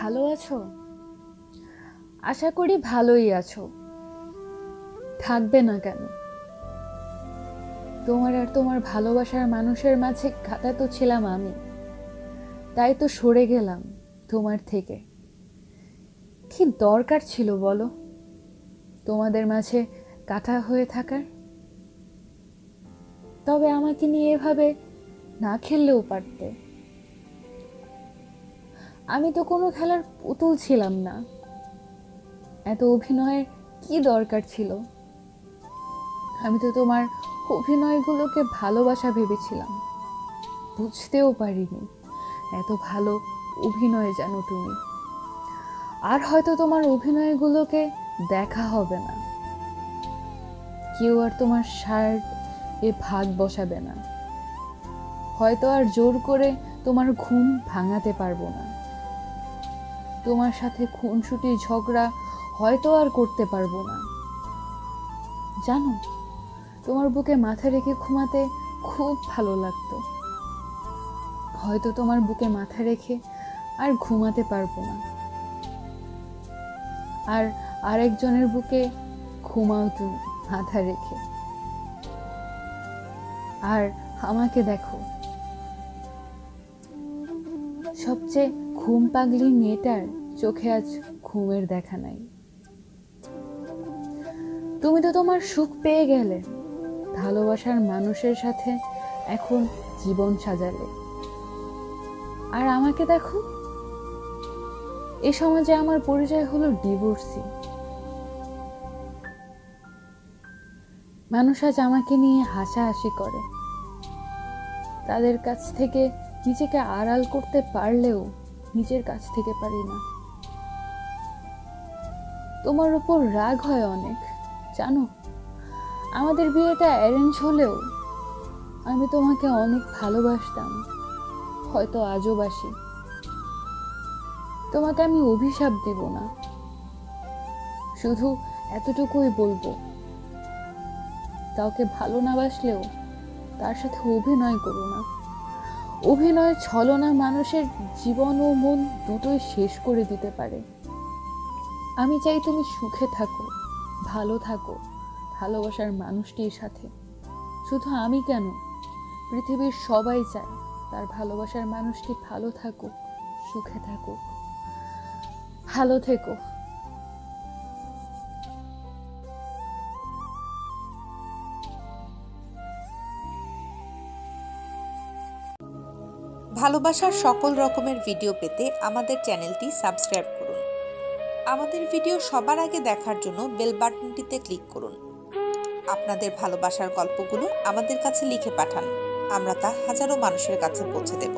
ভালো আছো? আশা করি ভালোই আছো। থাকবে না কেন? তোমার আর তোমার ভালোবাসার মানুষের মাঝে কাটা তো ছিলাম আমি। তাই তো সরে গেলাম তোমার থেকে। কি দরকার ছিল বলো? তোমাদের মাঝে কাটা হয়ে থাকার? তবে আমাকে নিয়ে এভাবে না খেললেও পারতে। আমি তো কোনো খেলার পুতুল ছিলাম না। এত অভিনয়ের কি দরকার ছিল? আমি তো তোমার অভিনয়গুলোকে ভালোবাসা ভেবেছিলাম। বুঝতেও পারিনি, এত ভালো অভিনয় জানো তুমি। আর হয়তো তোমার অভিনয়গুলোকে দেখা হবে না। কেউ আর তোমার শার্ট এ ভাগ বসাবে না। হয়তো আর জোর করে তোমার ঘুম ভাঙাতে পারব না। তোমার সাথে খুনসুটি ঝগড়া হয়তো আর করতে পারব না। জানো, তোমার বুকে মাথা রেখে ঘুমাতে খুব ভালো লাগতো। হয়তো তোমার বুকে মাথা রেখে আর ঘুমাতে পারব না। আর আরেকজনের বুকে ঘুমাও তুমি, মাথা রেখে। আর আমাকে দেখো সবচেয়ে ঘুম পাগলি মেয়েটার চোখে আজ ঘুমের দেখা নাই। তুমি তো তোমার সুখ পেয়ে গেলে, ভালোবাসার মানুষের সাথে এখন জীবন সাজালে। আর আমাকে দেখো, এ সমাজে আমার পরিচয় হলো ডিভোর্সি। মানুষ আজ আমাকে নিয়ে হাসাহাসি করে। তাদের কাছ থেকে নিজেকে আড়াল করতে পারলেও নিজের কাছ থেকে পারি না। তোমার উপর রাগ হয় অনেক, জানো? আমাদের বিয়েটা অ্যারেঞ্জ হলেও আমি তোমাকে অনেক ভালোবাসতাম, হয়তো আজও বাসি। তোমাকে আমি অভিশাপ দেব না। শুধু এতটুকুই বলব, কাউকে ভালো না বাসলেও তার সাথে অভিনয় করো না। অভিনয় ছলনা মানুষের জীবন ও মন দুটোই শেষ করে দিতে পারে। আমি চাই তুমি সুখে থাকো, ভালো থাকো, ভালোবাসার মানুষটির সাথে। শুধু আমি কেন? পৃথিবীর সবাই চায় তার ভালোবাসার মানুষটি ভালো থাকুক, সুখে থাকুক। ভালো থেকো। ভালোবাসার সকল রকমের ভিডিও পেতে আমাদের চ্যানেলটি সাবস্ক্রাইব করুন। আমাদের ভিডিও সবার আগে দেখার জন্য বেল বাটনটিতে ক্লিক করুন। আপনাদের ভালোবাসার গল্পগুলো আমাদের কাছে লিখে পাঠান। আমরা তা হাজারো মানুষের কাছে পৌঁছে দেব।